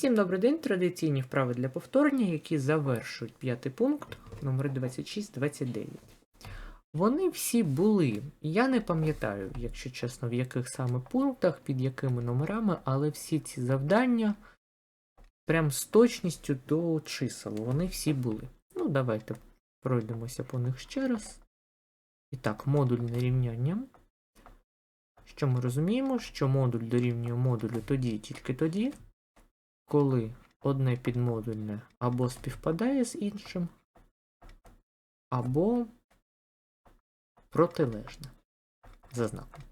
Всім добрий день. Традиційні вправи для повторення, які завершують п'ятий пункт номер 26-29. Вони всі були. Я не пам'ятаю, якщо чесно, в яких саме пунктах, під якими номерами, але всі ці завдання прям з точністю до чисел. Вони всі були. Ну, давайте пройдемося по них ще раз. І так, модульне рівняння. Що ми розуміємо, що модуль дорівнює модулю тоді і тільки тоді, коли одне підмодульне або співпадає з іншим, або протилежне за знаком.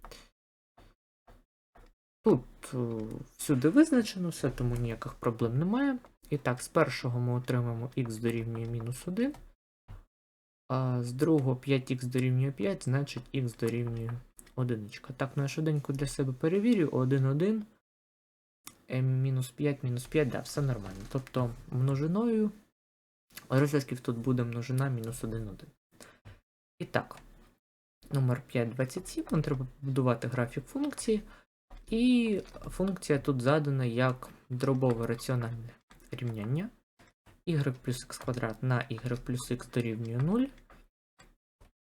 Тут е, всюди визначено все, тому ніяких проблем немає. І так, з першого ми отримаємо х дорівнює мінус 1, а з другого 5х дорівнює 5, значить х дорівнює 1. Так, я швиденько для себе перевірю. 1, 1. Мінус 5, мінус 5, да, все нормально. Тобто множиною розв'язків тут буде множина мінус 1, 1. І так, номер 527, нам треба побудувати графік функції. І функція тут задана як дробове раціональне рівняння. y плюс х квадрат на y плюс х дорівнює 0.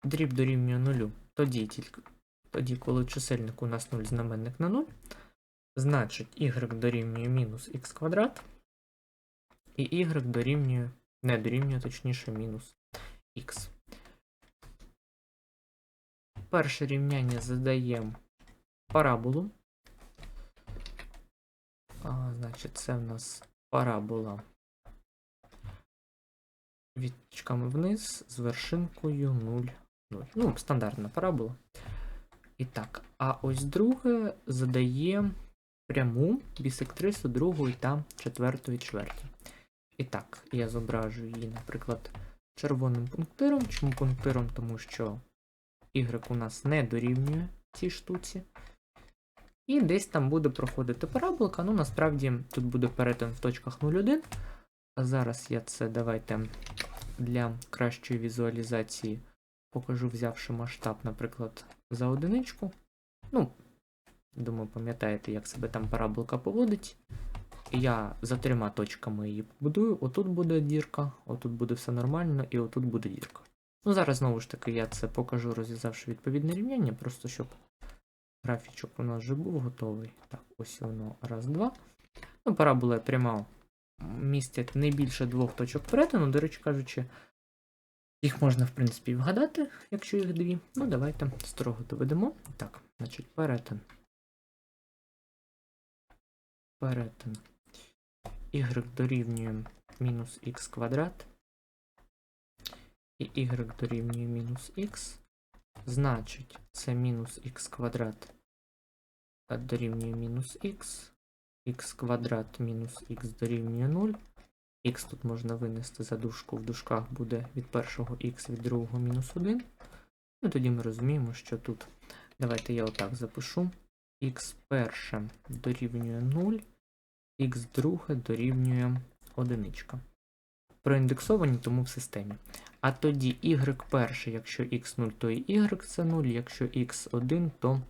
Дріб дорівнює 0. Тоді, тільки, тоді, коли чисельник у нас 0, знаменник на 0. Значить, y дорівнює мінус х квадрат, і y дорівнює, не дорівнює, точніше, мінус х. Перше рівняння задаємо параболу. А, Значить, це в нас парабола відчками вниз з вершинкою 0, 0. Ну, стандартна парабола. І так, а ось друге задає пряму бісектрису другої та четвертої чверті. І так, я зображую її, наприклад, червоним пунктиром. Чому пунктиром? Тому що y у нас не дорівнює цій штуці. І десь там буде проходити параболка. Ну, насправді, тут буде перетин в точках 0,1. А зараз я це давайте для кращої візуалізації покажу, взявши масштаб, наприклад, за одиничку. Ну, Думаю, пам'ятаєте, як себе там параболка поводить. Я за трьома точками її побудую. Отут буде дірка, отут буде все нормально, і отут буде дірка. Ну, зараз знову ж таки я це покажу, розв'язавши відповідне рівняння, просто щоб графічок у нас вже був готовий. Так, ось воно. Раз, два. Ну, парабола пряма містять не більше двох точок перетину, до речі кажучи, їх можна, в принципі, вгадати, якщо їх дві. Ну, давайте строго доведемо. Так, значить, перетин перетин. Y дорівнює мінус х квадрат. І y дорівнює мінус х, значить це мінус х квадрат дорівнює мінус х, х квадрат мінус х дорівнює 0. Х тут можна винести за дужку, в дужках буде від першого х від другого мінус 1. Ну тоді ми розуміємо, що тут, давайте я отак запишу, х перше дорівнює 0, х друге дорівнює одиничка. Проіндексовані тому в системі. А тоді y перше, якщо x0, то і y це 0, якщо x1, то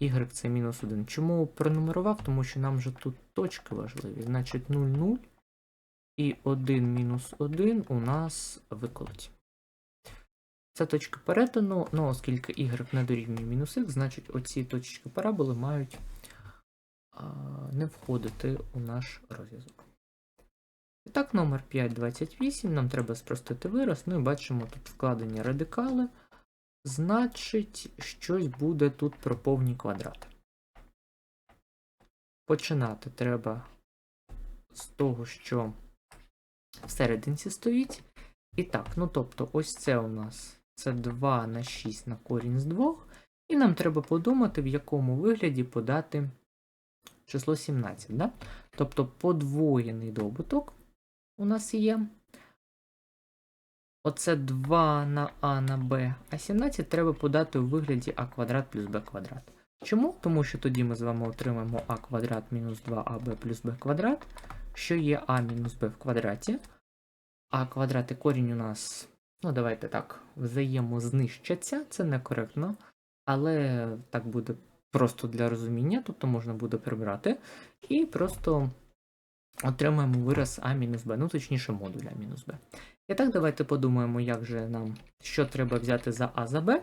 y це мінус 1. Чому пронумерував? Тому що нам вже тут точки важливі. Значить 0, 0 і 1 мінус 1 у нас виколоті. Це точка перетину, ну оскільки y не дорівнює мінус х, значить оці точки параболи мають не входити у наш розв'язок. І так, номер 528, нам треба спростити вираз, ну і бачимо тут вкладені радикали. Значить, щось буде тут про повні квадрати. Починати треба з того, що всерединці стоїть. І так, ну тобто, ось це у нас це 2 на 6 на корінь з 2. І нам треба подумати, в якому вигляді подати число 17. Да? Тобто подвоєний добуток у нас є. Оце 2 на А на Б, а 17 треба подати у вигляді А квадрат плюс Б квадрат. Чому? Тому що тоді ми з вами отримаємо А квадрат мінус 2АБ плюс Б квадрат, що є А мінус Б в квадраті. А квадрат і корінь у нас, ну давайте так, взаємознищаться, це некоректно, але так буде просто для розуміння, тобто можна буде прибрати. І просто отримаємо вираз А мінус Б, ну точніше модуль А мінус Б. І так, давайте подумаємо, як же нам, що треба взяти за А за Б.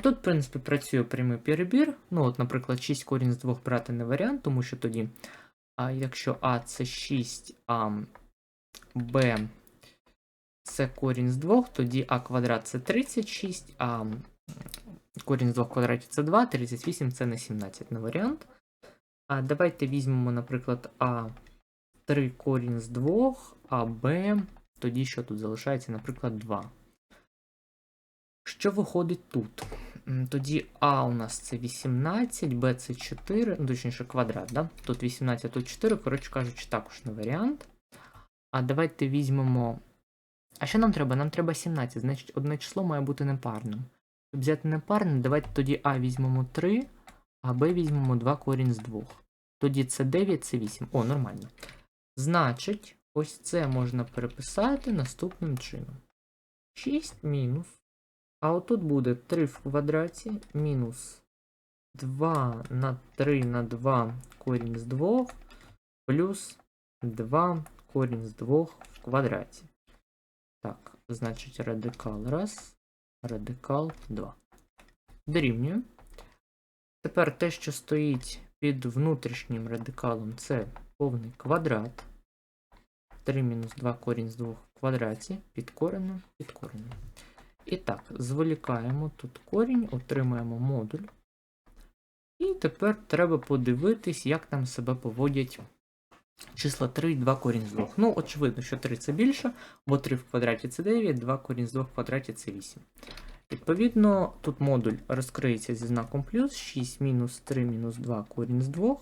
Тут, в принципі, працює прямий перебір. Ну, от, наприклад, 6 корінь з 2 брати не варіант, тому що тоді, а якщо А це 6, а Б це корінь з 2, тоді А квадрат це 36, а корінь з 2 квадратів це 2, 38 це не 17 не варіант. А давайте візьмемо, наприклад, А 3 корінь з 2, а Б, тоді що тут залишається, наприклад, 2. Що виходить тут? Тоді А у нас це 18, Б це 4, ну точніше квадрат, да? Тут 18, тут 4, коротше кажучи, також не варіант. А давайте візьмемо. А що нам треба? Нам треба 17, значить одне число має бути непарним. Щоб взяти непарне, давайте тоді А візьмемо 3, а Б візьмемо 2 корінь з 2. Тоді це 9, це 8. О, нормально. Значить, ось це можна переписати наступним чином. 6 мінус. А отут буде 3 в квадраті мінус 2 на 3 на 2 корінь з 2 плюс 2 корінь з 2 в квадраті. Так, значить радикал 1, радикал 2. Дорівнює. Тепер те, що стоїть під внутрішнім радикалом, це повний квадрат. 3 мінус 2 корінь з 2 в квадраті, під коренем, під коренем. І так, зволікаємо тут корінь, отримаємо модуль. І тепер треба подивитись, як там себе поводять числа 3 і 2 корінь з 2. Ну, очевидно, що 3 це більше, бо 3 в квадраті це 9, 2 корінь з 2 в квадраті це 8. Відповідно, тут модуль розкриється зі знаком плюс 6 мінус 3 мінус 2 корінь з 2.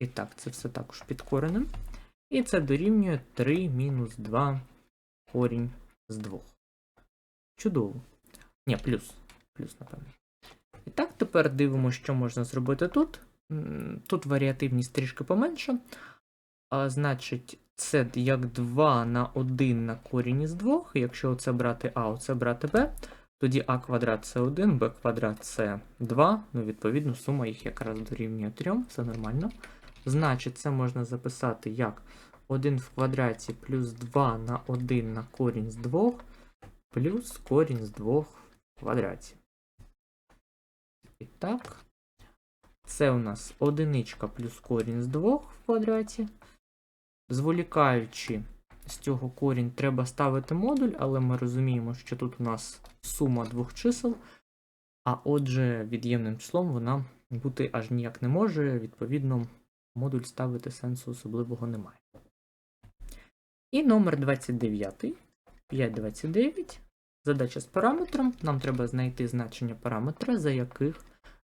І так, це все також під коренем. І це дорівнює 3 мінус 2 корінь з 2. Чудово. Ні, плюс. Плюс, напевно. І так, тепер дивимося, що можна зробити тут. Тут варіативність трішки поменша. А, значить, це як 2 на 1 на корінь із 2. Якщо оце брати А, оце брати Б, тоді А квадрат це 1, Б квадрат це 2. Ну, відповідно, сума їх якраз дорівнює 3, все нормально. Значить, це можна записати як 1 в квадраті плюс 2 на 1 на корінь з 2 плюс корінь з 2 в квадраті. І так, це у нас одиничка плюс корінь з 2 в квадраті. Зволікаючи з цього корінь, треба ставити модуль, але ми розуміємо, що тут у нас сума двох чисел, а отже, від'ємним числом вона бути аж ніяк не може, відповідно, модуль ставити сенсу особливого немає. І номер 29, 529. Задача з параметром. Нам треба знайти значення параметра, за яких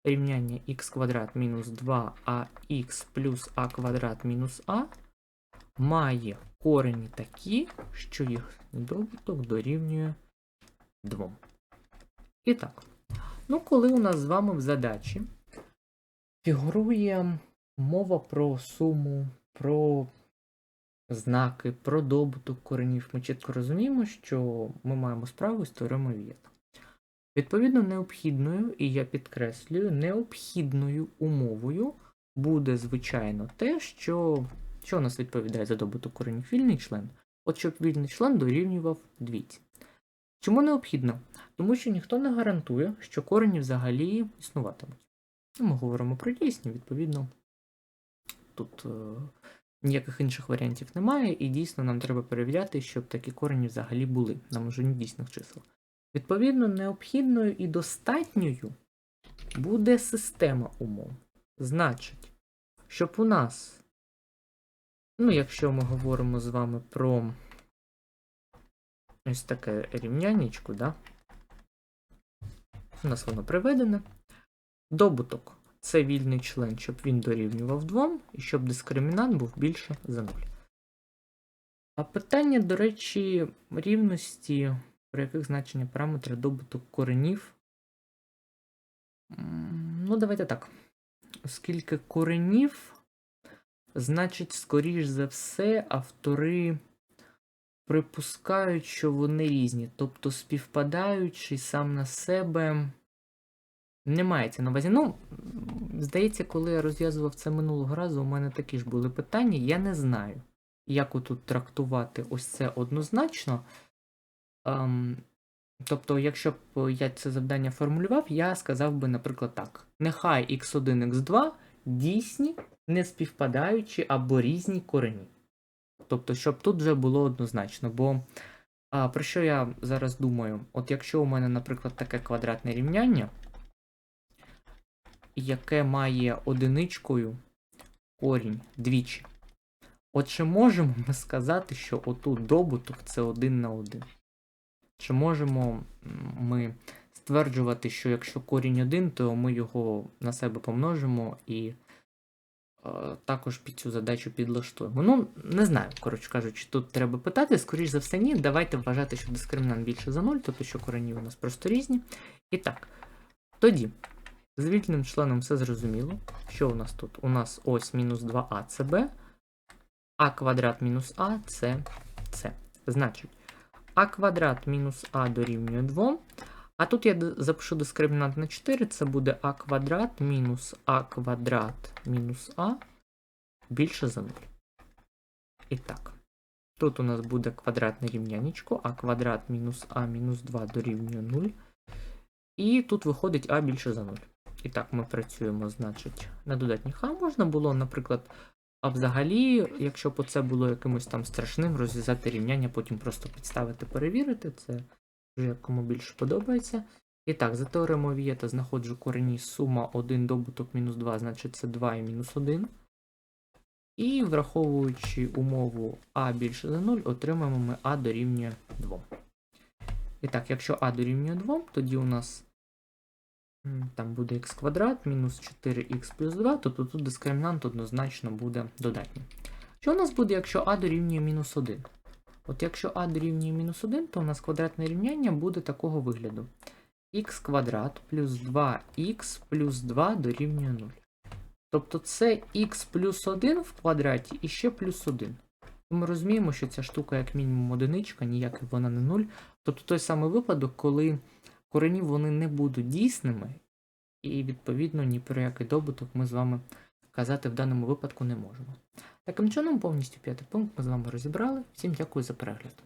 рівняння х квадрат мінус 2ах плюс а квадрат мінус а має корені такі, що їх добуток дорівнює 2. І так. Ну, коли у нас з вами в задачі фігурує мова про суму, про знаки, про добуток коренів, ми чітко розуміємо, що ми маємо справу з теоремою Вієта. Відповідно, необхідною, і я підкреслюю, необхідною умовою буде, звичайно, те, що, що у нас відповідає за добуток коренів вільний член, от щоб вільний член дорівнював двійці. Чому необхідно? Тому що ніхто не гарантує, що корені взагалі існуватимуть. Ну, Ми говоримо про дійсні, відповідно, тут е, ніяких інших варіантів немає, і дійсно нам треба перевіряти, щоб такі корені взагалі були на множині дійсних чисел. Відповідно, необхідною і достатньою буде система умов. Значить, щоб у нас, ну, якщо ми говоримо з вами про ось таке рівнянечко, да? у нас воно приведене. Добуток це вільний член, щоб він дорівнював 2, і щоб дискримінант був більше за 0. А питання, до речі, рівності, при яких значення параметра добуток коренів. Ну, давайте так. Оскільки коренів, значить, скоріш за все, автори припускають, що вони різні. Тобто, співпадаючи сам на себе Не мається на увазі. Ну, здається, коли я розв'язував це минулого разу, у мене такі ж були питання. Я не знаю, як тут трактувати ось це однозначно. Ем, тобто, якщо б я це завдання формулював, я сказав би, наприклад, так: нехай x1, x2 дійсні, не співпадаючі або різні корені. Тобто, щоб тут вже було однозначно. Бо а, про що я зараз думаю? От якщо у мене, наприклад, таке квадратне рівняння, яке має одиничкою корінь двічі. От чи можемо ми сказати, що отут добуток це один на один? Чи можемо ми стверджувати, що якщо корінь один, то ми його на себе помножимо і е, також під цю задачу підлаштуємо? Ну, не знаю, коротше кажучи, тут треба питати, скоріш за все, ні. Давайте вважати, що дискримінант більше за 0, тобто що корені у нас просто різні. І так, тоді. З вільним членом все зрозуміло. Що у нас тут? У нас ось мінус 2а це b, а квадрат мінус а це c. Значить, а квадрат мінус а дорівнює 2. А тут я запишу дискримінант на 4, це буде а квадрат мінус а квадрат мінус а більше за 0. І так. Тут у нас буде квадратне рівнянечко, а квадрат мінус а мінус 2 дорівнює 0. І тут виходить а більше за 0. І так, ми працюємо, значить, на додатніх А можна було, наприклад, а взагалі, якщо б це було якимось там страшним, розв'язати рівняння, потім просто підставити, перевірити, це вже кому більше подобається. І так, за теоремою Вієта знаходжу корені сума 1 добуток мінус 2, значить це 2 і мінус 1. І враховуючи умову А більше за 0, отримаємо ми А дорівнює 2. І так, якщо А дорівнює 2, тоді у нас там буде х квадрат мінус 4х плюс 2, тобто тут дискримінант однозначно буде додатнім. Що у нас буде, якщо А дорівнює мінус 1? От якщо А дорівнює мінус 1, то у нас квадратне рівняння буде такого вигляду. х квадрат плюс 2х плюс 2 дорівнює 0. Тобто це х плюс 1 в квадраті і ще плюс 1. Ми розуміємо, що ця штука як мінімум одиничка, ніяк вона не 0. Тобто той самий випадок, коли корені вони не будуть дійсними, і відповідно ні про який добуток ми з вами казати в даному випадку не можемо. Таким чином, повністю п'ятий пункт ми з вами розібрали. Всім дякую за перегляд.